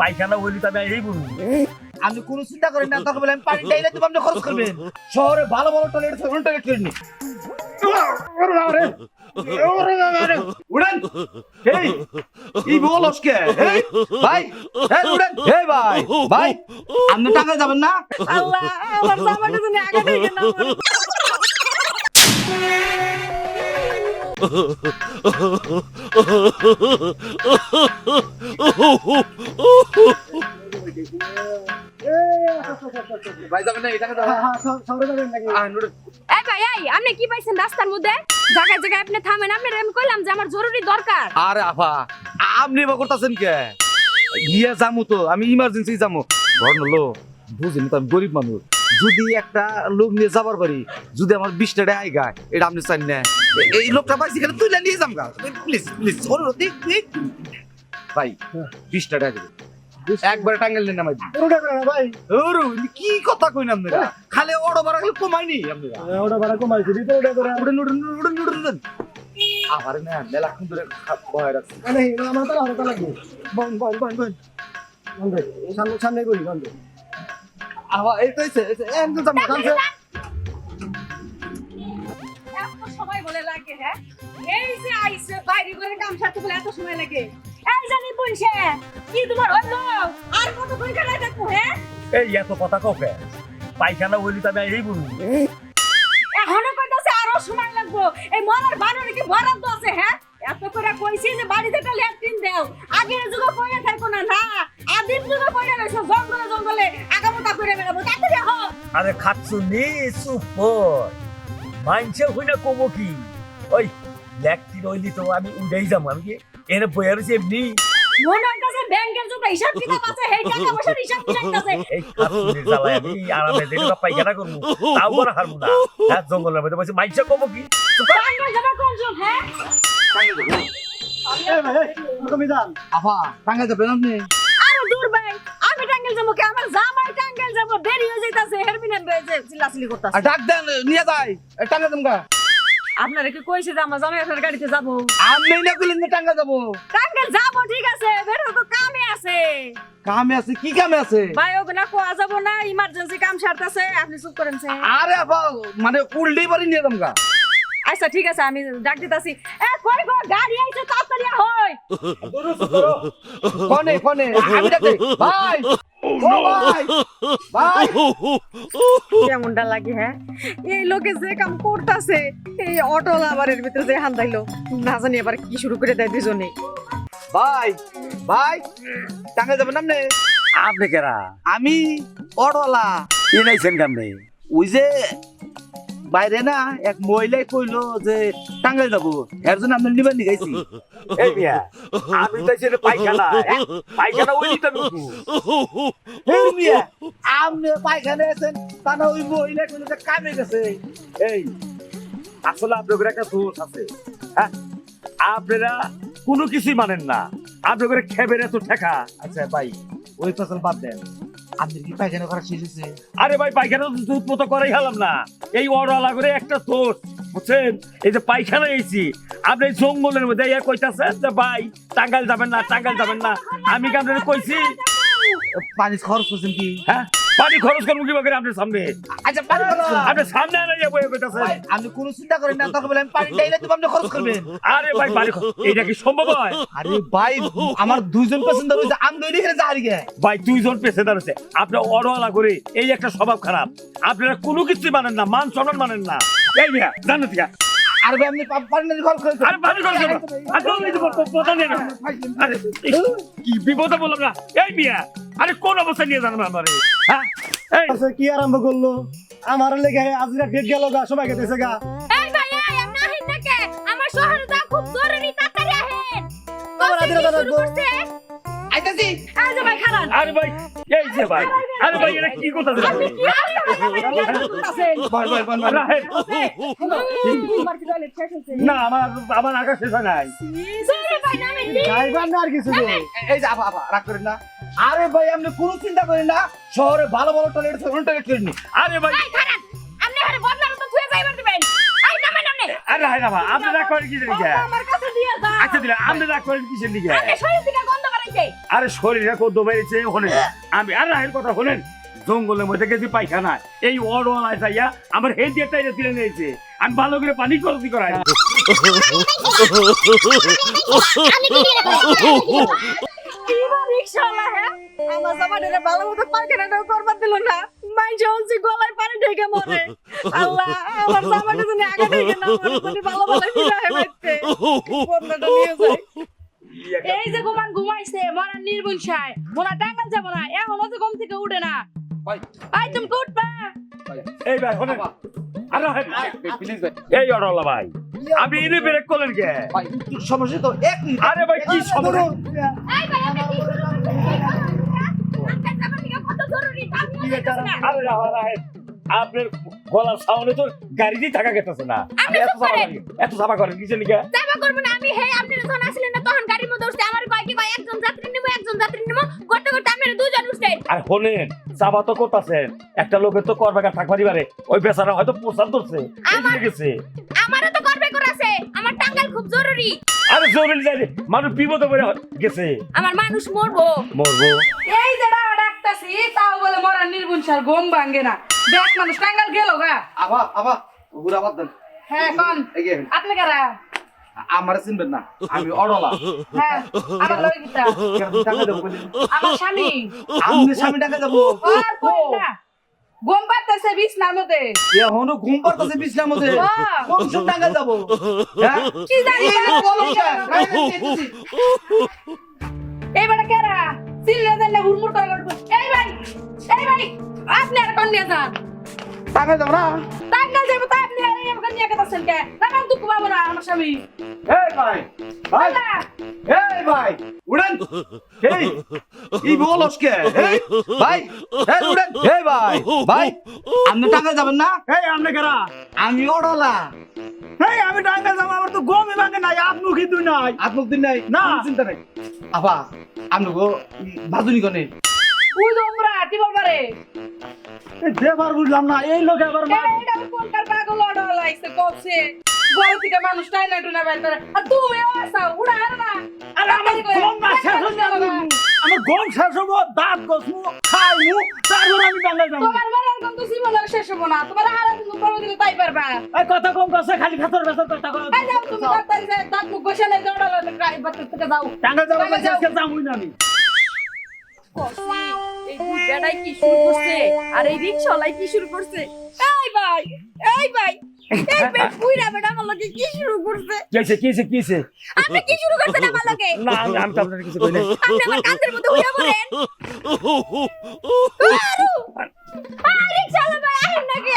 পায়খানা হইলি তবে এই বলুন আপনি কোনো চিন্তা করেন না তখন বলে আমি পানি ডাইলে তুমি আপনি খরচ করবেন। শহরে ভালো ভালো টয়লেট আছে ওখানে টয়লেট করে নি। উড়েন। এই এই বলস কে এই, ভাই এই উড়েন। এই ভাই ভাই। আপনি টাকা যাবেন না? আল্লাহ আমার জামাটা আগে না আপনি কি পাইছেন রাস্তার মধ্যে? জায়গায় জায়গায় আপনি থামেন আপনি আমি কইলাম যে আমার জরুরি দরকার। আরে আফা আপনি এবার করতেছেন কে? গিয়ে যামু তো আমি ইমার্জেন্সি যামু। ঘর নলো বুঝিনি তো আমি গরিব মানুষ। যদি একটা লোক নিয়ে যাবার পারি যদি আমার বিশ টাকা আই গায় এটা আপনি চান না। এই লোকটা পাইছি এখানে তুইলে নিয়ে যাম গা। প্লিজ প্লিজ অনুরোধ ভাই বিশ টাকা দেবে। একবারে টাঙ্গেল নেন আমার ভাই। ওরু কি কথা কইন আপনারা খালি অটো ভাড়া খালি কমাইনি আপনারা ভাড়া কমাইছি উড়েন উড়েন উড়েন উড়েন উড়েন। আবার না মেলাক্ষণ ধরে রাখছি। মানে আমার বন বন বন বন। সামনে সামনে করি বন্ধ। এই তো কামছে বলে লাগে হ্যাঁ? এই যে আইছে বাইরে করে কাম সারতে বলে এত সময় লাগে। এই জানি বলছে কি তোমার হলো আর কত করে দেখো হ্যাঁ? এই এত কথা কবে পায়খানা হইলি তবে এই বলুন এখনও কইতাছে আরও সময় লাগবো। এই মরার বানরে কি বরাদ্দ আছে হ্যাঁ? এত করে কইছি যে বাড়িতে একটা ল্যাট্রিন দেও। আগের যুগে পড়ে থাকো না না। আদিম যুগে পড়ে রইছো জঙ্গলে জঙ্গলে। আগামতা করে বেড়াবো তাড়াতাড়ি হো আরে খাচ্ছু নি কমো কি? ওই হইলি তো আমি উড়েই যাব। আমি কি এনে বইয়া রয়েছে এমনি? মনে হইতাছে ব্যাংকের যত হিসাব কিতাব আছে সেই টাকা পয়সার হিসাব কিতাইতাছে এই খাচ্ছুনির জ্বালায় আমি আরামে যেটা পায়খানা করব তাও বড় হারবো না হ্যাঁ জঙ্গলের মধ্যে বসে মাইনছে কমো কি? হ্যাঁ? এই ভাই তুমি যান আফা টাঙ্গা যাবেন আপনি? আরও দূর ভাই আমি টাঙ্গাইল যাব কি? আমার জামাই টাঙ্গাইল যাব। দেরি হয়ে যাইতাছে হেরমিনে চিল্লাচিল্লি করতাছে। ডাক দেন নিয়ে যাই। এ, টাঙ্গা আপনারা কি কইছে যে আমার জামাই আপনার গাড়িতে যাব? আমি না কইলেন টাঙ্গা যাব। টাঙ্গাইল যাব ঠিক আছে বের তো কামে আছে। কামে আছে কি কামে আছে? ভাই না কোয়া যাব না ইমার্জেন্সি কাম সারতাছে আপনি চুপ করেন। আরে আফা মানে উল্টেই বাড়ি নিয়ে যাম গা। আচ্ছা ঠিক আছে আমি ডাক দিতাছি। এ কই গো গাড়ি আইছে তাড়াতাড়ি হই। কনে কনে আমি ডাক। ভাই ও ভাই ভাই। কেমনটা লাগে হ্যাঁ? এই লোকে যে কাম করতাছে এই অটো লাভারের ভিতরে যে হান্দাইলো না জানি এবার কি শুরু করে দেয় দুজনে। ভাই ভাই টাঙ্গা যাবেন আপনি? আপনি কেরা? আমি অটোলা এ নাইছেন কেমনে? ওই যে বাইরে না এক মহিলাই কইলো যে টাঙ্গাই যাব। এর জন্য আপনি নিবেন নি গাইছি। এই মিয়া আমি তো ছেলে পায়খানা? পায়খানা হইলি তবে এই মিয়া আপনি পায়খানে আছেন তা না ওই মহিলা কইলো যে কামে গেছে। এই আসলে আপনাদের একটা দোষ আছে হ্যাঁ? আপনারা কোনো কিছুই মানেন না। আপনাদের খেবের এত ঠেকা। আচ্ছা ভাই ওই ফসল বাদ দেন। আপনি কি পায়খানা করা শিখেছে আরে ভাই পায়খানা তো দুধ মতো করাই হলাম না। এই অড়ালা করে একটা দোষ বুঝছেন? এই যে পায়খানা এসেছি আপনি জঙ্গলের মধ্যে ইয়া কইতাছেন যে ভাই টাঙ্গাল যাবেন না টাঙ্গাল যাবেন না। আমি কি আপনাদের কইছি? পানি খরচ করছেন কি? হ্যাঁ? পানি খরচ করব কি করে আপনার সামনে? আচ্ছা পানি খরচ করুন। আপনি সামনে আনা ভাই, আপনি কোনো চিন্তা করেন না তখন বলে আমি পানি ডাইলে তুমি আপনি খরচ করবেন। আরে ভাই পানি এইটা কি সম্ভব হয়? আরে ভাই আমার দুইজন পেশেন্ট রয়েছে আমি দৈনিক এখানে যাই গে ভাই দুইজন পেশাদার আছে। আপনার অড়ওয়ালা করে এই একটা স্বভাব খারাপ। আপনারা কোনো কিছুই মানেন না মান সম্মান মানেন না। এই মিয়া জানো ঠিক আর ভাই আপনি পানি খরচ করেন আরে পানি খরচ করব আরে যে প- পতা নাও। আরে কি বিপদে বললাম না। এই মিয়া আরে কোন অবস্থায় নিয়ে জানব আমারে? হ্যাঁ আচ্ছা কি আরম্ভ করল আমার লেগে আজিরা ডেট গেল গা সবাই গেছে গা এই ভাই আপনি আহেন না কে আমার শহরে যা খুব জরুরি তাড়াতাড়ি আহেন আবার আদিরা দাদা করছে আইতাছি যে ভাই খারান আরে ভাই এই যে ভাই আরে ভাই এটা কি কথা আপনি কি না আমার আমার আকাশ শেষ হয় নাই সরে ভাই নামে যাইবার না আর কিছু নেই। এই যে আবা আবা রাগ করেন না আরে ভাই আপনি কোনো চিন্তা করেন না। শহরে ভালো ভালো টয়লেট আছে ওখানে টয়লেট করে নি। আরে ভাই। আপনি আরে বদলার তো থুয়ে যাইবার দিবেন। এই নামে নামে আরে রাহেন আপনি রাগ করেন কিসের দিকে? আমার কাছে দিয়ে যা। আচ্ছা দিলে আপনি রাগ করেন কিসের দিকে? আপনি শরীর থেকে গন্ধ বের পাইছে আরে শরীরে কত বেড়েছে শোনেন। আমি আর রাহের কথা শোনেন। জঙ্গলের মধ্যে গেছি পায়খানা এই অড়ওয়ালায় যাইয়া আমার হেড দিয়ে টাইরে তুলে নিয়েছে আমি ভালো করে পানি খরচি করাই হ্যাঁ আমার জামাটারে ভালো মতো পায়খানাটাও করবার দিল না। মাইজে হচ্ছে গলায় পানি ঢেকে মরে। আল্লাহ আমার জামাটা তুমি আগে ঢেকে না মরে তুমি ভালো ভালো ফিরে বাইতে বন্যাটা নিয়ে যায় এই যে ঘুমান ঘুমাইছে মরা নির্বংশায় মোরা টাঙ্গাল যাব না এখনও যে ঘুম থেকে উঠে না। ভাই। আই তুমি উঠবা এই ভাই ভাই এই অড়ওয়ালা ভাই আপনি ইনি ব্রেক করলেন কে? ভাই একটু সমস্যা? তো এক মিনিট। আরে ভাই কি সমস্যা এই ভাই আপনি কি শুরু করছেন আপনার গলার সাউন্ডে তো গাড়িতেই থাকা না এত সাফা করেন। এত সাফা করব না আমি আপনি যখন আসলেন না তখন গাড়ির মধ্যে উঠছে আমার একজন যাত্রী নিব একজন যাত্রী নিব দুজন আর শোনেন চাবা তো একটা লোকের তো কর বেকার থাকবারই পারে ওই বেচারা হয়তো প্রসাদ ধরছে আমার- আমারও তো করবে করাছে আমার টাঙ্গাল খুব জরুরি আরে জরুরি যাই মানুষ বিপদে পড়ে গেছে। আমার মানুষ মরবো। মরবো। এই যে ডাকতাছি তাও বলে মরা নির্বংশার ঘুম ভাঙ্গে না। দেখ মানুষ টাঙ্গাল গেল গা। আবা আবা ঘুরা বাদ দেন হ্যাঁ কোন? এই যে, আপনি কারা? আমার চিনবেন না আমি অড়লা হ্যাঁ আমার লগে গিতা? আমার স্বামী। আমি স্বামী টাকা দেবো আর কই না। বিছনার মধ্যে এখনও ঘুম পাড়তেছে বিছনার মধ্যে। কোন সব টাকা যাব? হ্যাঁ? কি জানি এই যে বলো কে? এই যে কেরা? চিল্লে দিলে হুড়মুড় করে এই ভাই এই ভাই আপনি আর কোন নিয়ে যান? টাকা দেবো না টাঙ্গাল যাব তো আপনি আর আমাকে নিয়ে গেছেন কে? টাঙ্গাল দুঃখ পাবো না আমার স্বামী। এই ভাই ভাই। এই ভাই উড়েন। এই এই বলস কে? এই ভাই এই উড়েন। এই ভাই ভাই। আপনি টাকা যাবেন না? এই আপনি কারা? আমি অড়লা এই আমি টাঙ্গা যাব আমার তো গমই ভাঙে নাই আপনি কি দুই নাই? আপনার দিন নাই না। চিন্তা নাই। আবা আপনি গো ভাজুনি কনে? যে ওমরা টিবল পারে দেবার বুঝলাম না এই লোক আবার এটা এটা কোনকার পাগল অর্ডার লাগছে কবছে বড় থেকে মানুষ টাইনা টুনা বের করে। আর তুমি আসা উড়া আর না আরে আমার গম না শেষ হয়ে যাবে আমার গম শেষ হব দাঁত গসমু খাইমু তারপর আমি টাঙ্গা যাব। তোমার মারার গন্ধ জীবন শেষ হব না। তোমার দিলে তাই পারবা। এই কথা কম কছে খালি খাতর খাতর কথা এই যাও তুমি তাড়াতাড়ি যাও, দাঁত মুখ ঘষে লাই জড়া লাগে থেকে যাও। টাঙ্গা যাব আজকে যাবই না আমি। এই দুই বেড়াই কি শুরু করছে? আর এই রিক্সাওয়ালাই কি শুরু করছে? এই ভাই এই ভাই এই পেট পুইরা বেটা আমার লগে কি শুরু করছে? কিছে কিছে কিছে আপনি কি শুরু করছেন আমার লগে? না আমি আমি তো আপনার কিছু কই নাই। আপনি আমার কাঁধের মধ্যে উড়ে পড়েন। আরে! রিক্সাওয়ালা ভাই আহেন নাকি?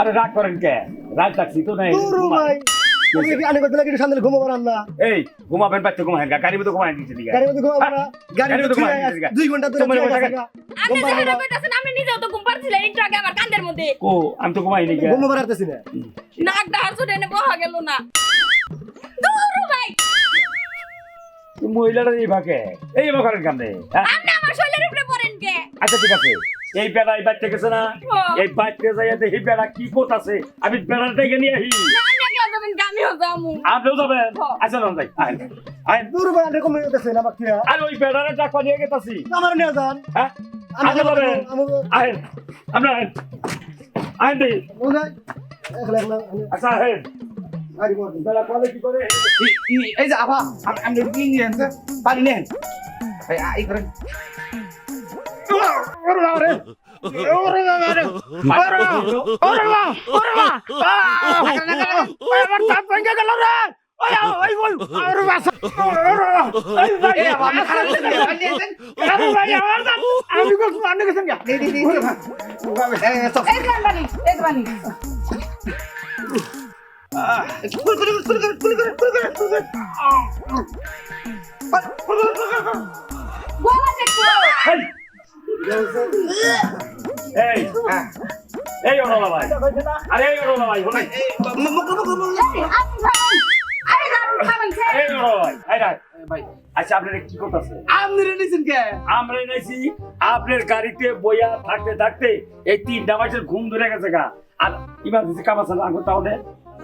আরে রাগ করেন কে? রাগ থাকছি তো নাই। ভাই। আনে করতে লাগে সামনে ঘুমাবো না এই ঘুমাবেন বাচ্চা ঘুমায় গাড়ি মতো ঘুমায় দিচ্ছে দিকে। ঘুমাবো না। দুই ঘণ্টা ধরে। আপনি। কইতাছেন আমি নিজেও তো ঘুম পাচ্ছিলাম একটু আগে আমার কাঁধের মধ্যে। ও আমি তো ঘুমাই নি ঘুমো পারতেছি না। নাক ডাহার চুটে এনে বহা গেল না। দৌড়ু ভাই। মহিলাটা এই ভাগে। এই ভাগ কান্দে হ্যাঁ। আপনি আমার শরীরের উপরে পড়েন কে? আচ্ছা ঠিক আছে। এই বেড়া এই বাচ্চা গেছে না হ্যাঁ। এই বাচ্চা যাইয়া দেখি বেড়া কি করতেছে আমি বেড়াটাকে নিয়ে আহি গামিও যামু। আপনিও যাবেন? হ্যাঁ। আচ্ছা না যাই আইন। আইন। দূর ভাই আনে কমে যেতেছে না আমাকে আর ওই বেড়ারে ডাকা নিয়ে গেতাছি। আমার নিয়ে যান। হ্যাঁ? আমি আচ্ছা যাবেন। আইন। আমরা আইন। আইন দিই। একলা একলা আচ্ছা আইন। বড় বেড়া এই- যে আবা আমি কি নিয়ে আনছে পানি নেন এই করে, কুল এই। এই ভাই। আরে এই ভাই এই, ভাই এই রাখ। আচ্ছা আপনারা কি করতেছে আপনি রেডিছেন কে? আমরা এনেছি আপনার গাড়িতে বইয়া থাকতে থাকতে এই তিনটা মাসের ঘুম ধরে গেছে গা। আর ইমার্জেন্সি কাম আছে না তাহলে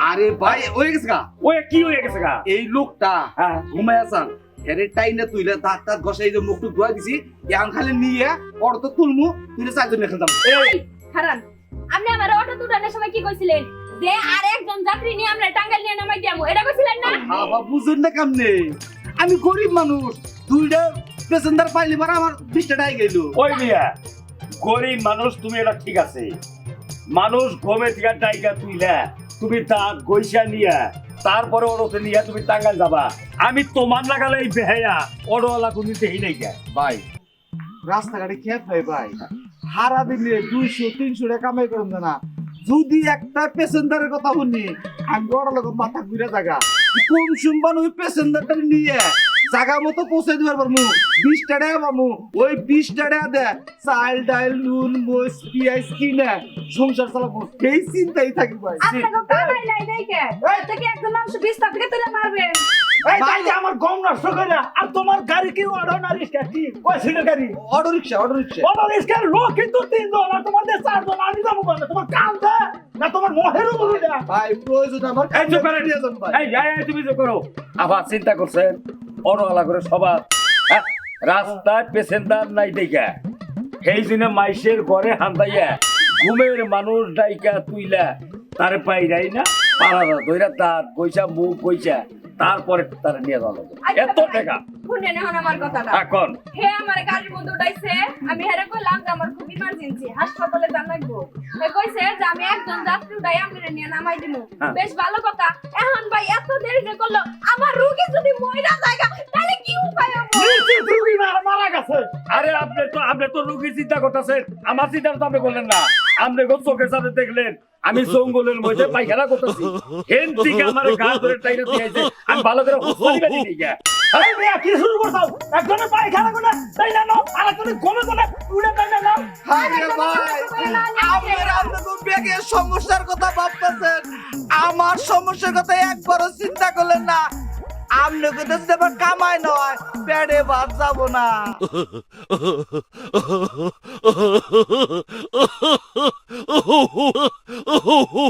আরে ভাই হয়ে গেছে গা। ওই কি হয়ে গেছে গা? এই লোকটা হ্যাঁ। ঘুমায় আসান হেরে টাইনে তুইলে দাঁত দাঁত ঘষাই যে মুখটুক ধোয়া দিছি এখন খালি নিয়ে তো তুলমু তুইলে চারজন এখানে যাব। এই হারান আপনি আমার অটো দুটানোর সময় কি কইছিলেন? যে আর একজন যাত্রী নিয়ে আমরা টাঙ্গাইল নিয়ে নামাই দিয়ামু এটা কইছিলেন না? বাবা বুঝুন না কেমনে? আমি গরিব মানুষ দুইটা প্যাসেঞ্জার পাইলে পরে আমার বিশ টাকায় গেল। ওই মিয়া গরিব মানুষ তুমি এটা ঠিক আছে। মানুষ ঘুমে থেকে টাইকা তুইলা তুমি তা গইসা নিয়া তারপরে ওর ওরতে নিয়ে তুমি টাঙ্গাল যাবা। আমি তোমার লাগালে এই বেহায়া অটোওয়ালা কোনো দেহি নাই গিয়া ভাই। রাস্তাঘাটে খেপ ভাই ভাই। হারা দিলে দুইশো তিনশো টাকা কামাই করুন না। যদি একটা প্যাসেঞ্জারের কথা শুনি আমি বড় লোক মাথা ঘুরে জায়গা কোন শুনবান ওই প্যাসেঞ্জারটা নিয়ে জায়গা মতো পৌঁছে দিবার পারমু। বিশ টাকা পামু। ওই বিশ টাকা দে চাল ডাল নুন মোস পিঁয়াজ কিনে সংসার চালাবো। সেই চিন্তাই থাকি ভাই কি। একজন মানুষ বিস্তার থেকে তুলে মারবেন এই গাড়ি আমার গম নষ্ট করে। আর তোমার গাড়ি কি অটো না রিক্সা? কি? কয় সিটের গাড়ি? Auto rickshaw auto rickshaw. Auto রিক্সার লোক কিন্তু তিনজন আর তোমাদের চারজন আমি যাব কেন তোমার কাম না তোমার মহেরও বলি না ভাই প্রয়োজন আমার এই, তুমি যে করো। আবার চিন্তা করছেন? অটোওয়ালা করে সবার। হ্যাঁ, রাস্তায় পেসেন্টার নাই দেখা সেই জন্য মাইসের ঘরে হান্দাইয়া ঘুমের মানুষ ডাইকা তুইলা। তার পাইরাই না পাড়া ধইরা তার পয়সা মুখ পয়সা তারপরে তার নিয়ে যাওয়া লাগবে। এত টাকা। শুনেন এখন আমার কথাটা। এখন হে আমার গাড়ির মধ্যে উঠাইছে আমি হেরে কইলাম যে আমার খুব ইমার্জেন্সি হাসপাতালে যান লাগবো। হে কইছে যে আমি একজন যাত্রী উঠাই আমি নিয়ে নামাই দিমু। হ্যাঁ। বেশ ভালো কথা। এখন ভাই এত দেরি যে করল আমার রোগী যদি মইরা জায়গা তাহলে কি উপায় হবে? নিশ্চিত রুগী মারা- গেছে। আরে আপনি তো আপনি তো রুগী চিন্তা করতেছেন। আমার চিন্তা তো আপনি করলেন না। আপনি চোখের সাথে দেখলেন। আমি জঙ্গলের মধ্যে পায়খানা করতেছি। হেন থেকে আমার গা ধরে টাইনা দিয়েছে আমি ভালো করে হুসপালি বাড়ি নিয়ে গিয়া। আরে শুরু করছাও একজনে পায়খানা করে তাই না নাও? আর একজনে গমে উড়ে তাই না নাও? ভাই, আপনারা তো বেগে সমস্যার কথা ভাবতেছেন। আমার সমস্যার কথা একবারও চিন্তা করলেন না। আম আমনে কইতেছে আবার কামাই নয় পেটে ভাত যাব না।